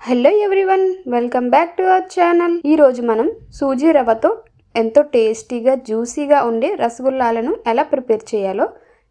Hello everyone welcome back to our channel. ఈరోజు మనం సూజీ రవ్వతో ఎంతో టేస్టీగా జ్యూసీగా ఉండే రసగుల్లాలను ఎలా ప్రిపేర్ చేయాలో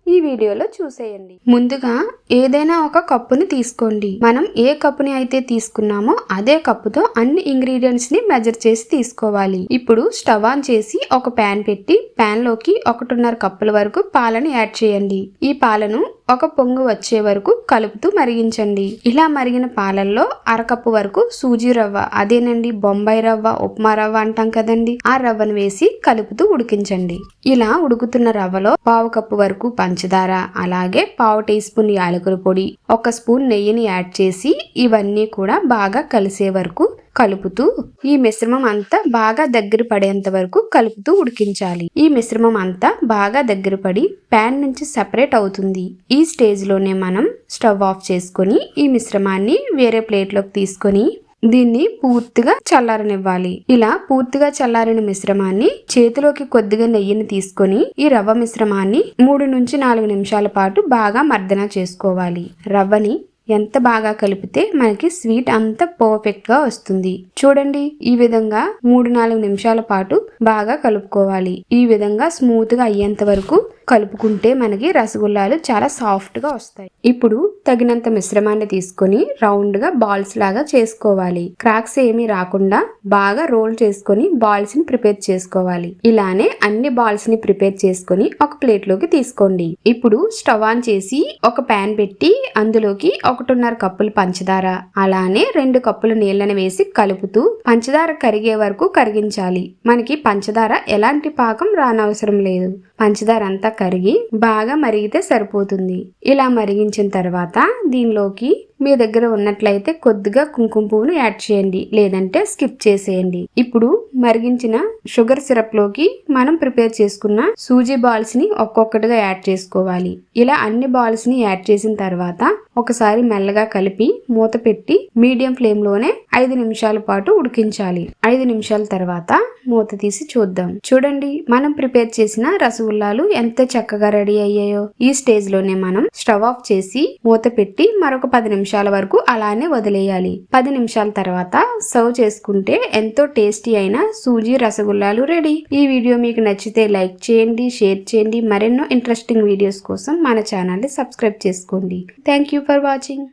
ఈ వీడియోలో చూసేయండి. ముందుగా ఏదైనా ఒక కప్పుని తీసుకోండి. మనం ఏ కప్పుని అయితే తీసుకున్నామో అదే కప్పుతో అన్ని ఇంగ్రీడియంట్స్ని మెజర్ చేసి తీసుకోవాలి. ఇప్పుడు స్టవ్ ఆన్ చేసి ఒక ప్యాన్ పెట్టి ప్యాన్లోకి ఒకటిన్నర కప్పుల వరకు పాలను యాడ్ చేయండి. ఈ పాలను ఒక పొంగు వచ్చే వరకు కలుపుతూ మరిగించండి. ఇలా మరిగిన పాలల్లో అరకప్పు వరకు సూజీ రవ్వ అదేనండి బొంబాయి రవ్వ ఉప్మా రవ్వ అంటాం కదండి ఆ రవ్వను వేసి కలుపుతూ ఉడికించండి. ఇలా ఉడుకుతున్న రవ్వలో పావు కప్పు వరకు పంచదార అలాగే పావు టీ స్పూన్ యాలకుల పొడి ఒక స్పూన్ నెయ్యిని యాడ్ చేసి ఇవన్నీ కూడా బాగా కలిసే వరకు కలుపుతూ ఈ మిశ్రమం అంతా బాగా దగ్గర పడేంత వరకు కలుపుతూ ఉడికించాలి. ఈ మిశ్రమం అంతా బాగా దగ్గర పడి ప్యాన్ నుంచి సెపరేట్ అవుతుంది. ఈ స్టేజ్లోనే మనం స్టవ్ ఆఫ్ చేసుకొని ఈ మిశ్రమాన్ని వేరే ప్లేట్లోకి తీసుకొని దీన్ని పూర్తిగా చల్లారనివ్వాలి. ఇలా పూర్తిగా చల్లారిన మిశ్రమాన్ని చేతిలోకి కొద్దిగా నెయ్యిని తీసుకొని ఈ రవ్వ మిశ్రమాన్ని మూడు నుంచి నాలుగు నిమిషాల పాటు బాగా మర్దన చేసుకోవాలి. రవ్వని ఎంత బాగా కలిపితే మనకి స్వీట్ అంత పర్ఫెక్ట్గా వస్తుంది. చూడండి ఈ విధంగా మూడు నాలుగు నిమిషాల పాటు బాగా కలుపుకోవాలి. ఈ విధంగా స్మూత్గా అయ్యేంత వరకు కలుపుకుంటే మనకి రసగుల్లాలు చాలా సాఫ్ట్గా వస్తాయి. ఇప్పుడు తగినంత మిశ్రమాన్ని తీసుకొని రౌండ్గా బాల్స్ లాగా చేసుకోవాలి. క్రాక్స్ ఏమీ రాకుండా బాగా రోల్ చేసుకొని బాల్స్ని ప్రిపేర్ చేసుకోవాలి. ఇలానే అన్ని బాల్స్ని ప్రిపేర్ చేసుకొని ఒక ప్లేట్లోకి తీసుకోండి. ఇప్పుడు స్టవ్ ఆన్ చేసి ఒక ప్యాన్ పెట్టి అందులోకి ఒకటిన్నర కప్పులు పంచదార అలానే రెండు కప్పులు నీళ్ళని వేసి కలుపుతూ పంచదార కరిగే వరకు కరిగించాలి. మనకి పంచదార ఎలాంటి పాకం రానవసరం లేదు. పంచదార అంతా కరిగి బాగా మరిగితే సరిపోతుంది. ఇలా మరిగించిన తర్వాత దీనిలోకి? మీ దగ్గర ఉన్నట్లయితే కొద్దిగా కుంకుమ పువ్వును యాడ్ చేయండి లేదంటే స్కిప్ చేసేయండి. ఇప్పుడు మరిగించిన షుగర్ సిరప్లోకి మనం ప్రిపేర్ చేసుకున్న సూజీ బాల్స్ని ఒక్కొక్కటిగా యాడ్ చేసుకోవాలి. ఇలా అన్ని బాల్స్ని యాడ్ చేసిన తర్వాత ఒకసారి మెల్లగా కలిపి మూత పెట్టి మీడియం ఫ్లేమ్లోనే ఐదు నిమిషాల పాటు ఉడికించాలి. ఐదు నిమిషాల తర్వాత మూత తీసి చూద్దాం. చూడండి మనం ప్రిపేర్ చేసిన రసగుల్లాలు ఎంత చక్కగా రెడీ అయ్యాయో. ఈ స్టేజ్లోనే మనం స్టవ్ ఆఫ్ చేసి మూత పెట్టి మరొక పది నిమిషాలు వరకు అలానే వదిలేయాలి. పది నిమిషాల తర్వాత సర్వ్ చేసుకుంటే ఎంతో టేస్టీ అయిన సూజీ రసగుల్లాలు రెడీ. ఈ వీడియో మీకు నచ్చితే లైక్ చేయండి షేర్ చేయండి. మరెన్నో ఇంట్రెస్టింగ్ వీడియోస్ కోసం మన ఛానల్ని సబ్స్క్రైబ్ చేసుకోండి. Thank you for watching.